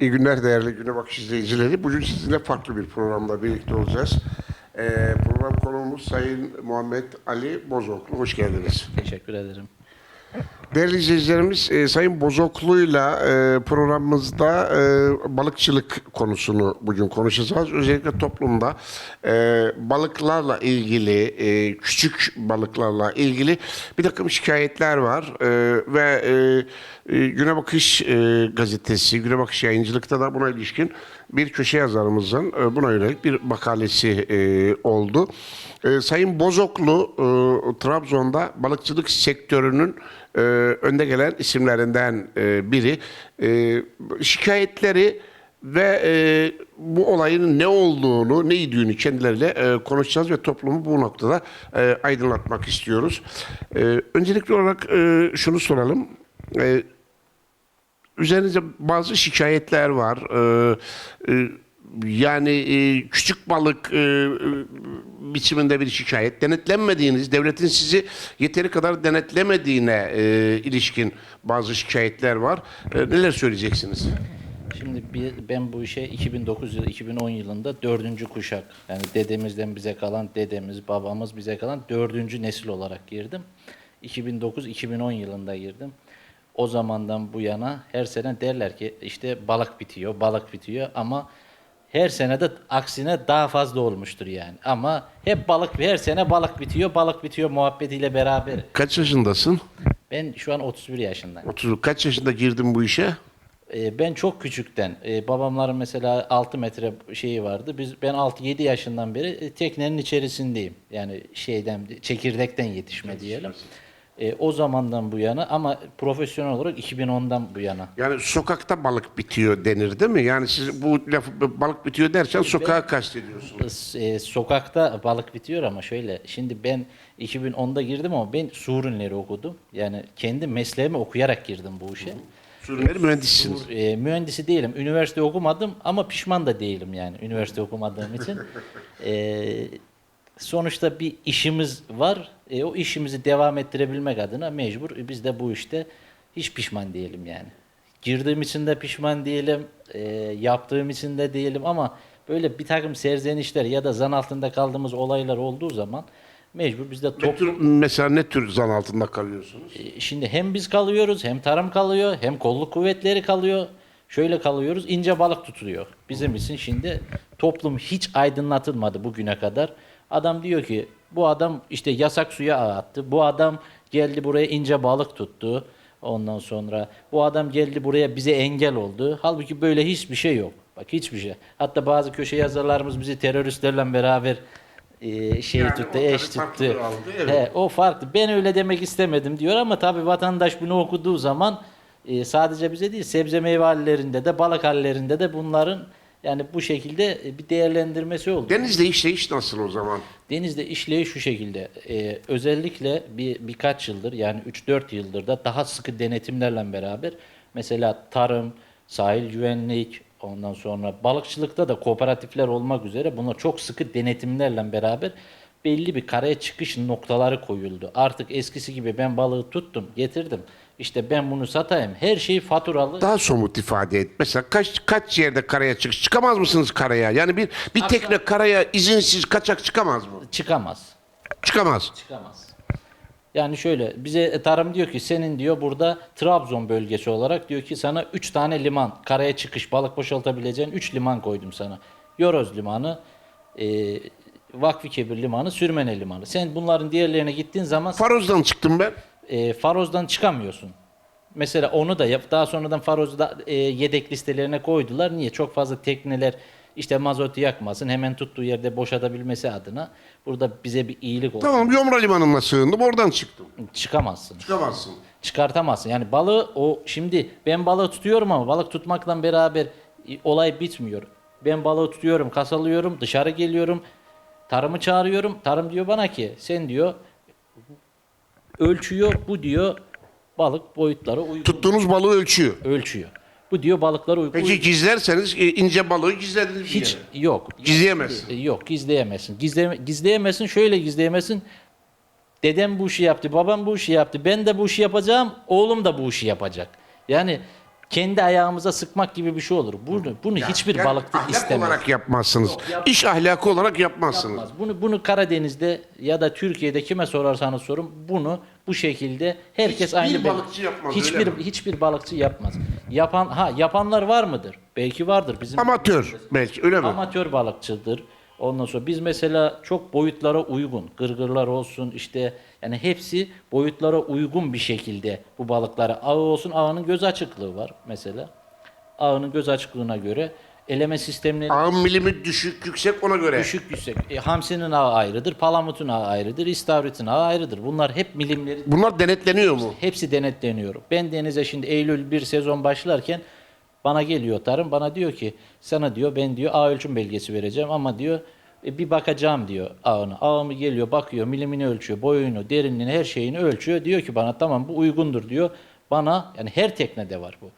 İyi günler değerli Güne Bakış izleyicileri. Bugün sizinle farklı bir programda birlikte olacağız. Ee, program konuğumuz Sayın Muhammed Ali Bozoklu. Hoş geldiniz. Teşekkür ederim. Değerli izleyicilerimiz, e, Sayın Bozoklu'yla e, programımızda e, balıkçılık konusunu bugün konuşacağız. Özellikle toplumda e, balıklarla ilgili, e, küçük balıklarla ilgili bir takım şikayetler var. E, ve e, e, Güne Bakış e, gazetesi, Güne Bakış yayıncılıkta da buna ilişkin bir köşe yazarımızın e, buna yönelik bir makalesi e, oldu. E, Sayın Bozoklu Trabzon'da balıkçılık sektörünün önde gelen isimlerinden biri. Şikayetleri ve bu olayın ne olduğunu, ne idüğünü kendileriyle konuşacağız ve toplumu bu noktada aydınlatmak istiyoruz. Öncelikli olarak şunu soralım. E, üzerinizde bazı şikayetler var. Ee, e, yani e, küçük balık e, biçiminde bir şikayet. Denetlenmediğiniz, devletin sizi yeteri kadar denetlemediğine ilişkin bazı şikayetler var. Neler söyleyeceksiniz? Şimdi ben bu işe 2009 yılı, 2010 yılında dördüncü kuşak, yani dedemizden bize kalan, dedemiz, babamız bize kalan dördüncü nesil olarak girdim. 2009-2010 yılında girdim. O zamandan bu yana her sene derler ki işte balık bitiyor, balık bitiyor ama her sene de aksine daha fazla olmuştur yani. Ama hep balık, her sene balık bitiyor, balık bitiyor muhabbetiyle beraber. Kaç yaşındasın? Ben şu an 31 yaşındayım. 30. Kaç yaşında girdin bu işe? Ee, Ben çok küçükten, e, babamların mesela 6 metre şeyi vardı. Biz ben 6-7 yaşından beri e, teknenin içerisindeyim. Yani şeyden çekirdekten yetişme diyelim. E, o zamandan bu yana ama profesyonel olarak 2010'dan bu yana. Yani sokakta balık bitiyor denir değil mi? Yani siz bu lafı balık bitiyor derken sokağa kastediyorsunuz. E, sokakta balık bitiyor ama şöyle. Şimdi ben 2010'da girdim ama ben su ürünleri okudum. Yani kendi mesleğimi okuyarak girdim bu işe. Sürüleri mühendissiniz. E, mühendisi değilim. Üniversite okumadım ama pişman da değilim yani üniversite okumadığım için. E, sonuçta bir işimiz var. E, o işimizi devam ettirebilmek adına mecbur e, biz de bu işte hiç pişman değilim yani. Girdiğim için de pişman değilim, e, yaptığım için de değilim ama böyle bir takım serzenişler ya da zan altında kaldığımız olaylar olduğu zaman mecbur biz de Ne top, tür, mesela ne tür zan altında kalıyorsunuz? e, Şimdi hem biz kalıyoruz, hem tarım kalıyor, hem kolluk kuvvetleri kalıyor. Şöyle kalıyoruz, ince balık tutuluyor. Bizim için şimdi toplum hiç aydınlatılmadı bugüne kadar. Adam diyor ki bu adam işte yasak suya attı. Bu adam geldi buraya ince balık tuttu. Ondan sonra bu adam geldi buraya bize engel oldu. Halbuki böyle hiçbir şey yok. Bak hiçbir şey. Hatta bazı köşe yazarlarımız bizi teröristlerle beraber e, şey Yani tuttu, eş tuttu. aldı, evet. He, o farklı. Ben öyle demek istemedim diyor ama tabii vatandaş bunu okuduğu zaman e, sadece bize değil sebze meyve hallerinde de balık hallerinde de bunların yani bu şekilde e, bir değerlendirmesi oldu. Denizde işleyiş nasıl o zaman? Denizde işleyiş şu şekilde. e, özellikle bir birkaç yıldır yani 3-4 yıldır da daha sıkı denetimlerle beraber mesela tarım, sahil güvenlik, ondan sonra balıkçılıkta da kooperatifler olmak üzere buna çok sıkı denetimlerle beraber belli bir karaya çıkış noktaları koyuldu. Artık eskisi gibi ben balığı tuttum, getirdim. İşte ben bunu satayım. Her şey faturalı. Daha somut ifade et. Mesela kaç kaç yerde karaya çık çıkamaz mısınız karaya? Yani bir bir tekne karaya izinsiz kaçak çıkamaz mı? Çıkamaz. Çıkamaz. Çıkamaz. Yani şöyle bize tarım diyor ki senin diyor burada Trabzon bölgesi olarak diyor ki sana 3 tane liman karaya çıkış balık boşaltabileceğin 3 liman koydum sana. Yoroz limanı, e, Vakfı Kebir limanı, Sürmene limanı. Sen bunların diğerlerine gittiğin zaman Faroz'dan çıktım ben. E, Faroz'dan çıkamıyorsun. Mesela onu da yap. Daha sonradan Faroz'u da e, yedek listelerine koydular. Niye? Çok fazla tekneler işte mazotu yakmasın. Hemen tuttuğu yerde boşatabilmesi adına. Burada bize bir iyilik olsun. Tamam Yomra Limanı'na sığındım oradan çıktım. Çıkamazsın. Çıkamazsın. çıkartamazsın. Yani balığı o şimdi ben balığı tutuyorum ama balık tutmakla beraber e, olay bitmiyor. Ben balığı tutuyorum, kasalıyorum, dışarı geliyorum. Tarımı çağırıyorum. Tarım diyor bana ki sen diyor ölçüyor. Bu diyor balık boyutları uygun. Tuttuğunuz balığı ölçüyor. ölçüyor. Bu diyor balıkları uygun. Peki gizlerseniz e, ince balığı gizlediniz bir hiç yok. Gizleyemezsin. E, Yok gizleyemezsin. Gizleme, gizleyemezsin şöyle gizleyemezsin. Dedem bu işi yaptı, babam bu işi yaptı. Ben de bu işi yapacağım, oğlum da bu işi yapacak. Yani kendi ayağımıza sıkmak gibi bir şey olur. Bunu, bunu hiçbir Yani balıkta ahlak istemez. olarak yapmazsınız. yap- İş ahlakı olarak yapmazsınız. Yapmaz. Bunu bunu Karadeniz'de ya da Türkiye'de kime sorarsanız sorun bunu bu şekilde herkes Hiçbir aynı balıkçı yapmaz, Hiçbir mi? hiçbir balıkçı yapmaz. Yapan ha yapanlar var mıdır? Belki vardır. Bizim Amatör belki öyle mi? amatör balıkçıdır. Ondan sonra biz mesela çok boyutlara uygun, gırgırlar olsun işte yani hepsi boyutlara uygun bir şekilde bu balıklara ağı olsun ağının göz açıklığı var mesela. Ağının göz açıklığına göre eleme sistemleri Ağın milimi düşük yüksek ona göre. düşük yüksek. E, hamsinin ağı ayrıdır, palamutun ağı ayrıdır, istavritin ağı ayrıdır. Bunlar hep milimleri Bunlar denetleniyor mu? Hepsi denetleniyor. Ben denize şimdi Eylül bir sezon başlarken bana geliyor tarım bana diyor ki sana diyor ben diyor ağ ölçüm belgesi vereceğim ama diyor e, bir bakacağım diyor ağını. Ağımı geliyor bakıyor milimini ölçüyor boyunu derinliğini her şeyini ölçüyor. Diyor ki bana tamam bu uygundur diyor. Bana yani her teknede var bu.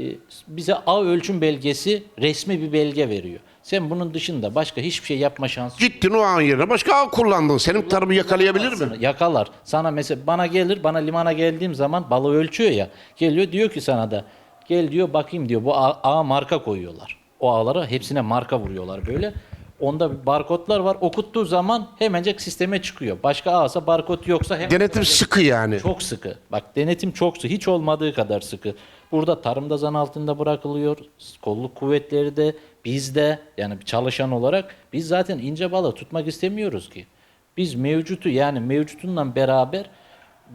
E, bize ağ ölçüm belgesi resmi bir belge veriyor. Sen bunun dışında başka hiçbir şey yapma şansı Gittin o ağın yerine başka ağ kullandın. Senin tarımı yakalayabilir mi? Yakalar. Sana mesela bana gelir, bana limana geldiğim zaman balığı ölçüyor ya. Geliyor diyor ki sana da gel diyor bakayım diyor bu ağa, marka koyuyorlar. O ağlara hepsine marka vuruyorlar böyle. Onda barkodlar var. Okuttuğu zaman hemencek sisteme çıkıyor. Başka ağsa barkod yoksa hemen Denetim sıkı yani. çok sıkı. Bak denetim çok sıkı. Hiç olmadığı kadar sıkı. Burada tarımda zan altında bırakılıyor. Kolluk kuvvetleri de biz de yani çalışan olarak biz zaten ince balığı tutmak istemiyoruz ki. Biz mevcutu yani mevcutunla beraber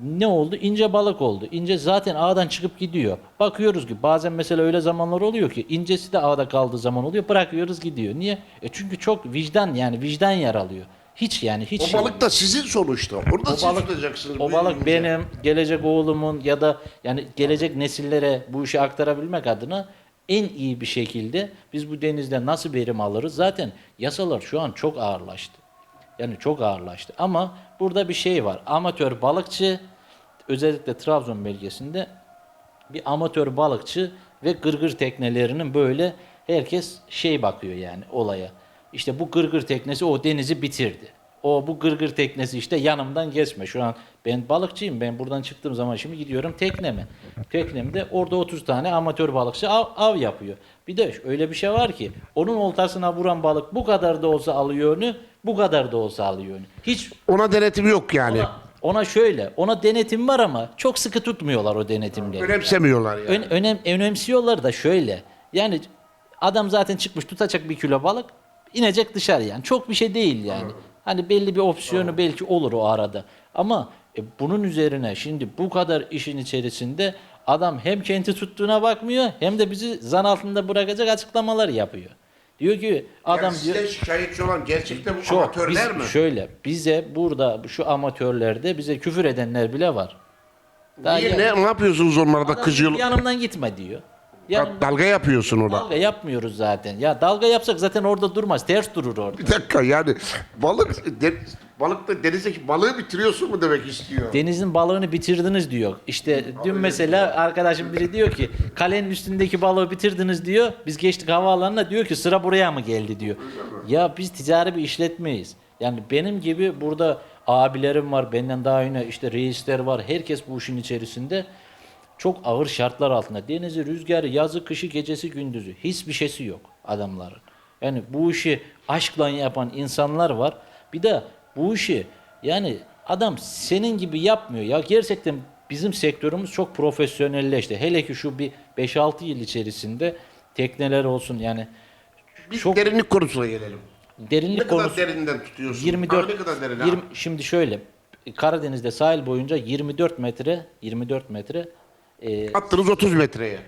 ne oldu? İnce balık oldu. İnce zaten ağdan çıkıp gidiyor. Bakıyoruz ki bazen mesela öyle zamanlar oluyor ki incesi de ağda kaldığı zaman oluyor. Bırakıyoruz gidiyor. Niye? E çünkü çok vicdan yani vicdan yer alıyor. Hiç yani hiç O şey- balık da sizin sonuçta. Onu da o siz balık, tutacaksınız. o balık benim, gelecek oğlumun ya da yani gelecek nesillere bu işi aktarabilmek adına en iyi bir şekilde biz bu denizde nasıl verim alırız? Zaten yasalar şu an çok ağırlaştı. Yani çok ağırlaştı. Ama burada bir şey var. Amatör balıkçı özellikle Trabzon bölgesinde bir amatör balıkçı ve gırgır teknelerinin böyle herkes şey bakıyor yani olaya. İşte bu gırgır teknesi o denizi bitirdi. O bu gırgır teknesi işte yanımdan geçme. Şu an ben balıkçıyım. Ben buradan çıktığım zaman şimdi gidiyorum tekneme. Teknemde orada 30 tane amatör balıkçı av, av yapıyor. Bir de öyle bir şey var ki onun oltasına vuran balık bu kadar da olsa alıyor önü, bu kadar da olsa alıyor. Hiç Ona denetim yok yani. ona, ona şöyle, ona denetim var ama çok sıkı tutmuyorlar o denetimleri. Önemsemiyorlar yani. Ön- önem, önemsiyorlar da şöyle. Yani adam zaten çıkmış tutacak bir kilo balık inecek dışarı yani. Çok bir şey değil yani. Hani belli bir opsiyonu belki olur o arada. Ama e, bunun üzerine şimdi bu kadar işin içerisinde adam hem kendi tuttuğuna bakmıyor hem de bizi zan altında bırakacak açıklamalar yapıyor. Diyor ki adam yani diyor şikayetçi olan gerçekten bu çok amatörler biz- mi? Şöyle bize burada şu amatörlerde bize küfür edenler bile var. Daha Niye, ya- ne, ne yapıyorsunuz onlara da Adam kızıyor? Yanımdan gitme diyor. Yanımdan- Dalga yapıyorsun ona. Dalga yapmıyoruz zaten. Ya dalga yapsak zaten orada durmaz. Ters durur orada. Bir dakika yani balık balıkta denizdeki balığı bitiriyorsun mu demek istiyor? Denizin balığını bitirdiniz diyor. İşte dün mesela arkadaşım biri diyor ki kalenin üstündeki balığı bitirdiniz diyor. Biz geçtik havaalanına diyor ki sıra buraya mı geldi diyor. Ya biz ticari bir işletmeyiz. Yani benim gibi burada abilerim var, benden daha yine işte reisler var. Herkes bu işin içerisinde çok ağır şartlar altında. Denizi, rüzgarı, yazı, kışı, gecesi, gündüzü. Hiçbir şeysi yok adamların. Yani bu işi aşkla yapan insanlar var. Bir de bu işi yani adam senin gibi yapmıyor. Ya gerçekten bizim sektörümüz çok profesyonelleşti. Hele ki şu bir 5-6 yıl içerisinde tekneler olsun yani Biz çok derinlik konusuna gelelim. derinlik Ne kadar konusu derinden tutuyorsun? 24 Abi ne kadar derin? 20 ha? şimdi şöyle Karadeniz'de sahil boyunca 24 metre 24 metre e, Attınız 30 metreye.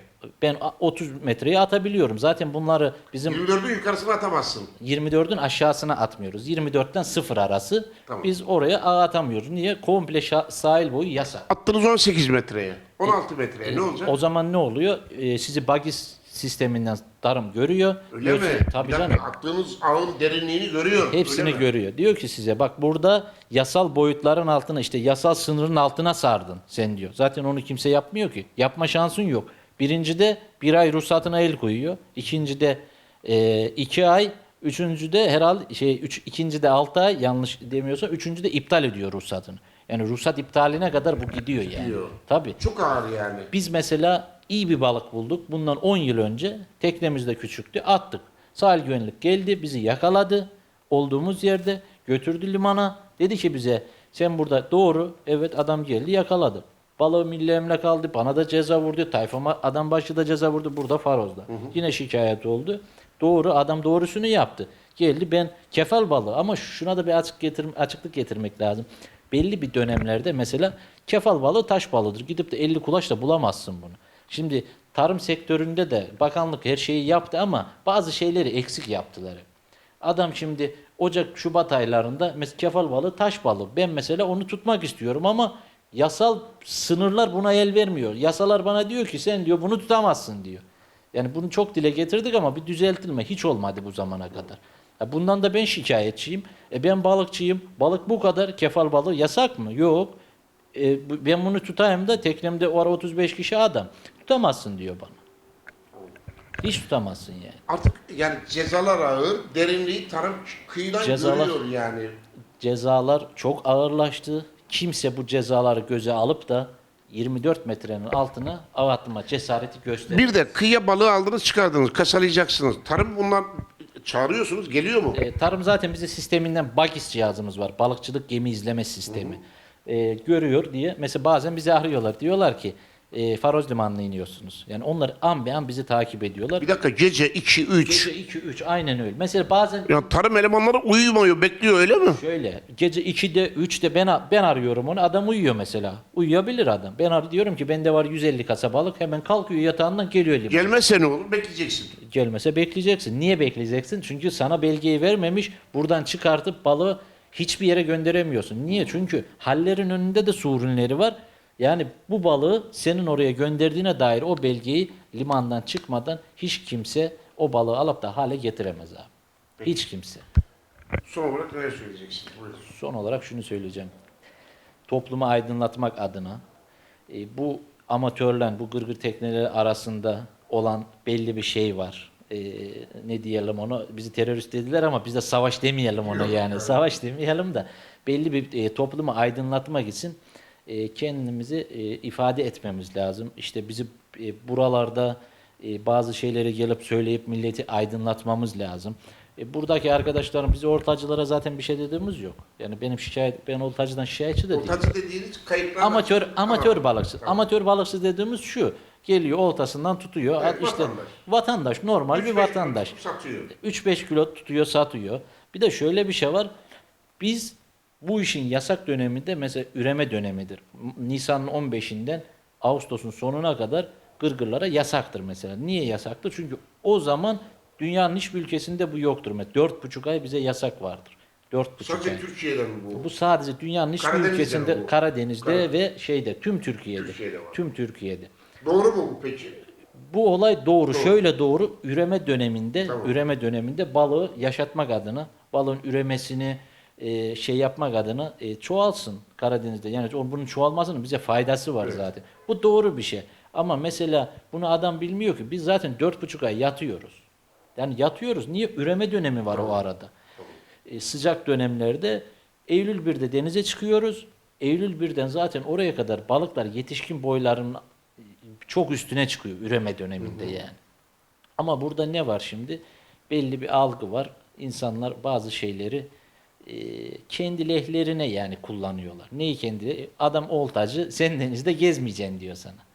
Ben a- 30 metreye atabiliyorum. Zaten bunları bizim 24'ün yukarısına atamazsın. 24'ün aşağısına atmıyoruz. 24'ten 0 arası Tamam. biz oraya ağ atamıyoruz. Niye? Komple şa- sahil boyu yasak. Attınız 18 metreye. 16 metreye ne olacak? O zaman ne oluyor? Ee, sizi bagis sisteminden tarım görüyor. Öyle Diyor mi? ki, Bir Tabii dakika, canım. Attığınız ağın derinliğini görüyor. Hepsini öyle mi? görüyor. Diyor ki size bak burada yasal boyutların altına işte yasal sınırın altına sardın sen diyor. Zaten onu kimse yapmıyor ki. Yapma şansın yok. Birincide bir ay ruhsatına el koyuyor. İkincide e, iki ay. Üçüncüde herhalde şey üç, ikincide altı ay yanlış demiyorsa üçüncüde iptal ediyor ruhsatını. Yani ruhsat iptaline kadar bu gidiyor yani. Gidiyor. Tabii. Çok ağır yani. Biz mesela iyi bir balık bulduk. Bundan 10 yıl önce teknemiz de küçüktü. Attık. Sahil güvenlik geldi bizi yakaladı. Olduğumuz yerde götürdü limana. Dedi ki bize sen burada doğru. Evet adam geldi yakaladı. Balığı milli emlak aldı. Bana da ceza vurdu. Tayfama adam başı da ceza vurdu. Burada Faroz'da. Yine şikayet oldu. Doğru adam doğrusunu yaptı. Geldi ben kefal balığı ama şuna da bir açık getir, açıklık getirmek lazım. Belli bir dönemlerde mesela kefal balığı taş balığıdır. Gidip de 50 kulaçla bulamazsın bunu. Şimdi tarım sektöründe de bakanlık her şeyi yaptı ama bazı şeyleri eksik yaptılar. Adam şimdi Ocak, Şubat aylarında mesela kefal balığı taş balığı. Ben mesela onu tutmak istiyorum ama yasal sınırlar buna el vermiyor. Yasalar bana diyor ki sen diyor bunu tutamazsın diyor. Yani bunu çok dile getirdik ama bir düzeltilme hiç olmadı bu zamana kadar. Ya bundan da ben şikayetçiyim. E ben balıkçıyım. Balık bu kadar. Kefal balığı yasak mı? Yok. E, ben bunu tutayım da teknemde o ara 35 kişi adam. Tutamazsın diyor bana. Hiç tutamazsın yani. Artık yani cezalar ağır, derinliği tarım kıyıdan Cezalar- görüyor yani. Cezalar çok ağırlaştı. Kimse bu cezaları göze alıp da 24 metrenin altına av atma cesareti göstermiyor. Bir de kıyıya balığı aldınız çıkardınız, kasalayacaksınız. Tarım bunlar çağırıyorsunuz, geliyor mu? E, tarım zaten bize sisteminden BAGIS cihazımız var. Balıkçılık gemi izleme sistemi. E, görüyor diye. Mesela bazen bizi arıyorlar. Diyorlar ki e, Faroz Limanı'na iniyorsunuz. Yani onlar an be an bizi takip ediyorlar. Bir dakika gece 2 3. Gece 2 3 aynen öyle. Mesela bazen Ya tarım elemanları uyumuyor, bekliyor öyle mi? Şöyle gece 2'de 3'te ben ben arıyorum onu adam uyuyor mesela. Uyuyabilir adam. Ben ar diyorum ki bende var 150 kasa balık hemen kalkıyor yatağından geliyor limana. Gelmezse ne olur? Bekleyeceksin. Gelmese bekleyeceksin. Niye bekleyeceksin? Çünkü sana belgeyi vermemiş. Buradan çıkartıp balığı hiçbir yere gönderemiyorsun. Niye? Çünkü hallerin önünde de su ürünleri var. Yani bu balığı senin oraya gönderdiğine dair o belgeyi limandan çıkmadan hiç kimse o balığı alıp da hale getiremez abi. Hiç kimse. Son olarak neler söyleyeceksin? Buyurun. Son olarak şunu söyleyeceğim. Toplumu aydınlatmak adına e, bu amatörle bu gırgır tekneleri arasında olan belli bir şey var. E, ne diyelim onu bizi terörist dediler ama biz de savaş demeyelim ona yani. Savaş demeyelim de belli bir e, toplumu aydınlatmak için e, kendimizi e, ifade etmemiz lazım. İşte bizi e, buralarda e, bazı şeyleri gelip söyleyip milleti aydınlatmamız lazım. E, buradaki arkadaşlarım bizi ortacılara zaten bir şey dediğimiz yok. Yani benim şikayet ben ortacıdan şikayetçi de değilim. Ortacı dediğiniz kayıtlar. Amatör amatör balıkçı. Amatör balıkçı dediğimiz şu. Geliyor oltasından tutuyor. Evet, işte vatandaş. vatandaş normal bir vatandaş. Satıyor. 3-5 kilo tutuyor, satıyor. Bir de şöyle bir şey var. Biz bu işin yasak döneminde mesela üreme dönemidir. Nisan'ın 15'inden Ağustos'un sonuna kadar gırgırlara yasaktır mesela. Niye yasaktır? Çünkü o zaman dünyanın hiçbir ülkesinde bu yoktur. Mesela 4,5 ay bize yasak vardır. 4,5 Sadece ay. Türkiye'de mi bu? Bu sadece dünyanın hiçbir ülkesinde bu? Karadeniz'de Karadeniz. ve şeyde tüm Türkiye'de. Türkiye'de var. Tüm Türkiye'de. Doğru mu bu peki? Bu olay doğru. Doğru. Şöyle doğru. Üreme döneminde, Tamam. üreme döneminde balığı yaşatmak adına, balığın üremesini e, şey yapmak adına e, çoğalsın Karadeniz'de. Yani o- bunun çoğalmasının bize faydası var zaten. Bu doğru bir şey. Ama mesela bunu adam bilmiyor ki biz zaten dört buçuk ay yatıyoruz. Yani yatıyoruz. Niye? Üreme dönemi var o arada. E, sıcak dönemlerde Eylül 1'de denize çıkıyoruz. Eylül 1'den zaten oraya kadar balıklar yetişkin boyların e, çok üstüne çıkıyor üreme döneminde yani. Ama burada ne var şimdi? Belli bir algı var. İnsanlar bazı şeyleri kendi lehlerine yani kullanıyorlar. Neyi kendi? Adam oltacı, sen denizde gezmeyeceksin diyor sana.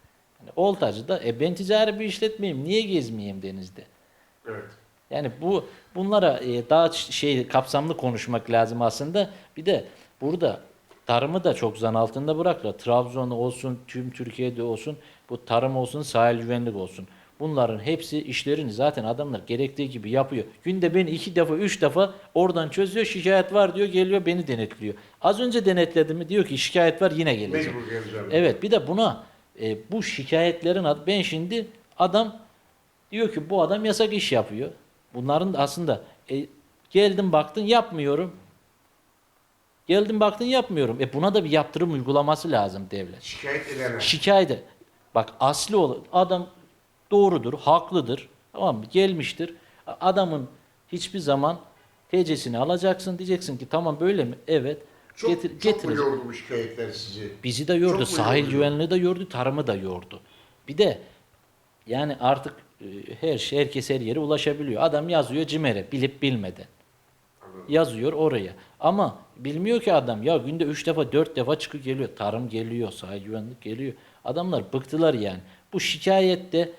Yani oltacı da e ben ticari bir işletmeyim, niye gezmeyeyim denizde? Evet. Yani bu bunlara e, daha şey kapsamlı konuşmak lazım aslında. Bir de burada tarımı da çok zan altında bıraktılar. Trabzon olsun, tüm Türkiye'de olsun, bu tarım olsun, sahil güvenlik olsun. Bunların hepsi işlerini zaten adamlar gerektiği gibi yapıyor. Günde beni iki defa, üç defa oradan çözüyor, şikayet var diyor, geliyor beni denetliyor. Az önce denetledi mi diyor ki şikayet var yine gelecek. Mecbur geleceğim. Evet bir de buna e, bu şikayetlerin adı ben şimdi adam diyor ki bu adam yasak iş yapıyor. Bunların da aslında e, geldim baktın yapmıyorum. Geldim baktın yapmıyorum. E buna da bir yaptırım uygulaması lazım devlet. Şikayet edene. Şikayet et. Bak asli olan adam doğrudur, haklıdır. Tamam mı? Gelmiştir. Adamın hiçbir zaman TC'sini alacaksın. Diyeceksin ki tamam böyle mi? Evet. Çok, Getir, çok mu getireceğim. yordu bu şikayetler sizi? Bizi de yordu, Çok mu sahil yordu? güvenliği de yordu, tarımı da yordu. Bir de Yani artık e, her şey herkes her yere ulaşabiliyor. Adam yazıyor CİMER'e bilip bilmeden. Yazıyor oraya. Ama bilmiyor ki adam ya günde 3 defa 4 defa çıkıp geliyor. Tarım geliyor, sahil güvenlik geliyor. Adamlar bıktılar yani. Bu şikayette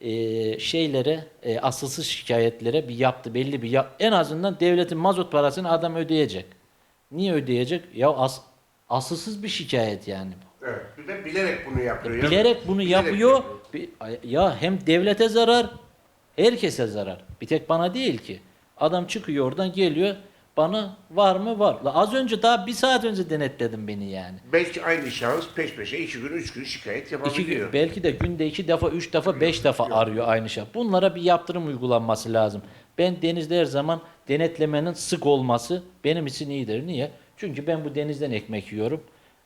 e, şeylere, e, asılsız şikayetlere bir yaptı belli bir yap. En azından devletin mazot parasını adam ödeyecek. Niye ödeyecek? Ya as, asılsız bir şikayet yani bu. Evet. Bir de bilerek bunu yapıyor. ya. Bilerek bunu Bilerek yapıyor. Bir- Ya hem devlete zarar, herkese zarar. Bir tek bana değil ki. Adam çıkıyor oradan geliyor. Bana var mı? Var. La az önce daha bir saat önce denetledin beni yani. Belki aynı şahıs peş peşe iki gün, üç gün şikayet İki, yapabiliyor. gün- belki de günde iki defa, üç defa, beş defa arıyor aynı şey. Bunlara bir yaptırım uygulanması lazım. Ben denizde her zaman denetlemenin sık olması benim için iyidir. Niye? Çünkü ben bu denizden ekmek yiyorum.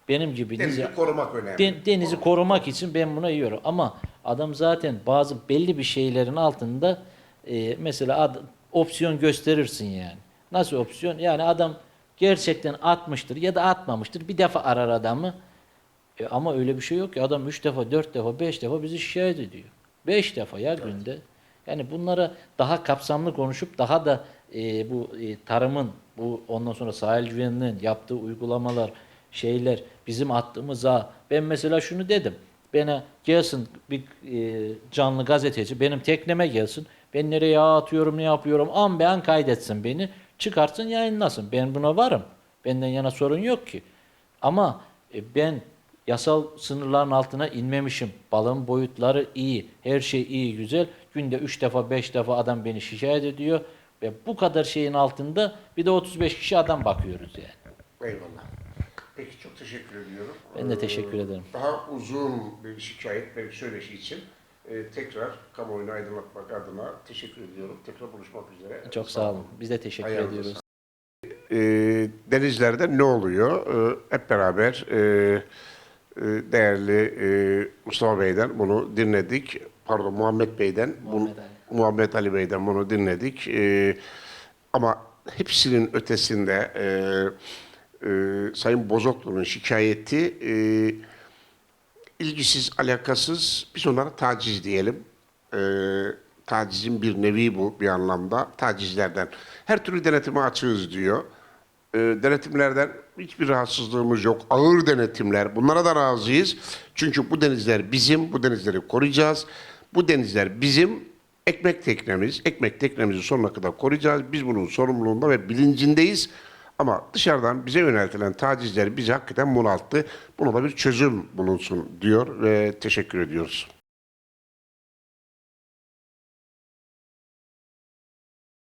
Benim gibi Denizi nice- korumak önemli. Den- denizi korumak için ben buna yiyorum. Ama adam zaten bazı belli bir şeylerin altında e, mesela ad- opsiyon gösterirsin yani. Nasıl opsiyon? Yani adam gerçekten atmıştır ya da atmamıştır. Bir defa arar adamı. E, ama öyle bir şey yok ki. Adam üç defa, dört defa, beş defa bizi şikayet ediyor. Beş defa ya günde. Yani bunlara daha kapsamlı konuşup daha da e, bu e, tarımın, bu ondan sonra sahil güvenliğinin yaptığı uygulamalar, şeyler, bizim attığımız ağ. Ben mesela şunu dedim. Bana gelsin bir e, canlı gazeteci benim tekneme gelsin. Ben nereye atıyorum, ne yapıyorum an be an kaydetsin beni. Çıkartsın yayınlasın. Ben buna varım. Benden yana sorun yok ki. Ama e, ben yasal sınırların altına inmemişim. Balığın boyutları iyi. Her şey iyi, güzel. Günde 3 defa, 5 defa adam beni şikayet ediyor. Ve bu kadar şeyin altında bir de 35 kişi adam bakıyoruz yani. Eyvallah. Peki çok teşekkür ediyorum. Ben de teşekkür ederim. Daha uzun bir şikayet ve söyleşi için e, tekrar kamuoyunu aydınlatmak adına teşekkür ediyorum. Tekrar buluşmak üzere. Çok sağ olun. Biz de teşekkür Ayağınıza ediyoruz. e, denizlerde ne oluyor? E, hep beraber e, e, değerli e, Mustafa Bey'den bunu dinledik. Pardon Muhammed Bey'den, bunu, Muhammed Ali. Muhammed Ali Bey'den bunu dinledik. E, ama hepsinin ötesinde e, e, Sayın Bozoklu'nun şikayeti e, ilgisiz, alakasız, biz onlara taciz diyelim. Ee, tacizin bir nevi bu bir anlamda. Tacizlerden. Her türlü denetime açığız diyor. Ee, denetimlerden hiçbir rahatsızlığımız yok. Ağır denetimler. Bunlara da razıyız. Çünkü bu denizler bizim. Bu denizleri koruyacağız. Bu denizler bizim. Ekmek teknemiz. Ekmek teknemizi sonuna kadar koruyacağız. Biz bunun sorumluluğunda ve bilincindeyiz. Ama dışarıdan bize yöneltilen tacizler bizi hakikaten bunalttı. Buna da bir çözüm bulunsun diyor ve teşekkür ediyoruz.